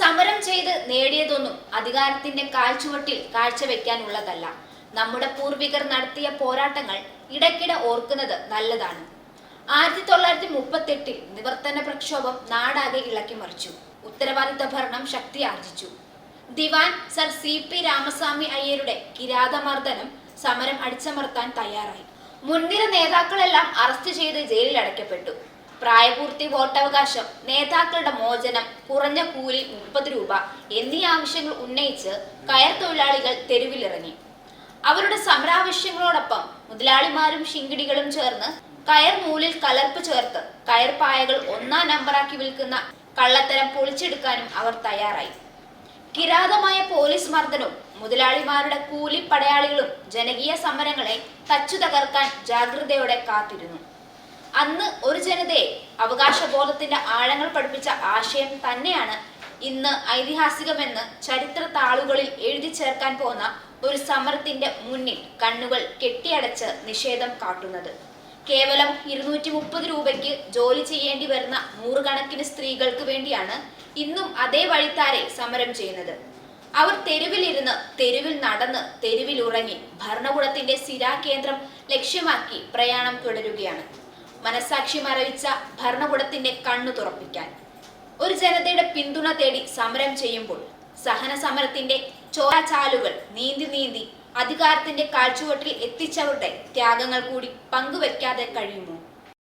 സമരം ചെയ്ത് നേടിയതൊന്നും അധികാരത്തിന്റെ കാഴ്ചവട്ടിൽ കാഴ്ചവെക്കാനുള്ളതല്ല. നമ്മുടെ പൂർവികർ നടത്തിയ പോരാട്ടങ്ങൾ ഇടയ്ക്കിടെ ഓർക്കുന്നത് നല്ലതാണ്. ആയിരത്തി തൊള്ളായിരത്തി മുപ്പത്തെട്ടിൽ നിവർത്തന പ്രക്ഷോഭം നാടാകെ ഇളക്കിമറിച്ചു ഉത്തരവാദിത്ത ഭരണം ശക്തി ആർജിച്ചു. Dewan Sir C P Ramaswami അയ്യരുടെ കിരാതമർദ്ദനം സമരം അടിച്ചമർത്താൻ തയ്യാറായി. മുൻനിര നേതാക്കളെല്ലാം അറസ്റ്റ് ചെയ്ത് ജയിലിൽ അടയ്ക്കപ്പെട്ടു പ്രായപൂർത്തി വോട്ടവകാശം നേതാക്കളുടെ മോചനം കുറഞ്ഞ കൂലി മുപ്പത് രൂപ എന്നീ ആവശ്യങ്ങൾ ഉന്നയിച്ച് കയർ തൊഴിലാളികൾ തെരുവിലിറങ്ങി. അവരുടെ സമരാവശ്യങ്ങളോടൊപ്പം മുതലാളിമാരും ശിങ്കിടികളും ചേർന്ന് കയർ നൂലിൽ കലർപ്പ് ചേർത്ത് കയർ പായകൾ ഒന്നാം നമ്പറാക്കി വിൽക്കുന്ന കള്ളത്തരം പൊളിച്ചെടുക്കാനും അവർ തയ്യാറായി. കിരാതമായ പോലീസ് മർദ്ദനവും മുതലാളിമാരുടെ കൂലി പടയാളികളും ജനകീയ സമരങ്ങളെ തച്ചു തകർക്കാൻ ജാഗ്രതയോടെ കാത്തിരുന്നു. അന്ന് ഒരു ജനതയെ അവകാശബോധത്തിന്റെ ആഴങ്ങൾ പഠിപ്പിച്ച ആശയം തന്നെയാണ് ഇന്ന് ഐതിഹാസികമെന്ന് ചരിത്ര താളുകളിൽ എഴുതി ചേർക്കാൻ പോകുന്ന ഒരു സമരത്തിന്റെ മുന്നിൽ കണ്ണുകൾ കെട്ടിയടച്ച് നിഷേധം കാട്ടുന്നത്. കേവലം ഇരുന്നൂറ്റി മുപ്പത് രൂപയ്ക്ക് ജോലി ചെയ്യേണ്ടി വരുന്ന നൂറുകണക്കിന് സ്ത്രീകൾക്ക് വേണ്ടിയാണ് ഇന്നും അതേ വഴിത്താരെ സമരം ചെയ്യുന്നത്. അവർ തെരുവിലിരുന്ന് തെരുവിൽ നടന്ന് തെരുവിൽ ഉറങ്ങി ഭരണകൂടത്തിന്റെ സ്ഥിരാകേന്ദ്രം ലക്ഷ്യമാക്കി പ്രയാണം തുടരുകയാണ്. മനസാക്ഷി മരവിച്ച ഭരണകൂടത്തിന്റെ കണ്ണു തുറപ്പിക്കാൻ. ഒരു ജനതയുടെ പിന്തുണ തേടി സമരം ചെയ്യുമ്പോൾ സഹന സമരത്തിന്റെ ചോരാചാലുകൾ നീന്തി നീന്തി അധികാരത്തിന്റെ കാഴ്ചവട്ടിൽ എത്തിച്ചവരുടെ ത്യാഗങ്ങൾ കൂടി പങ്കുവെക്കാതെ കഴിയുമോ?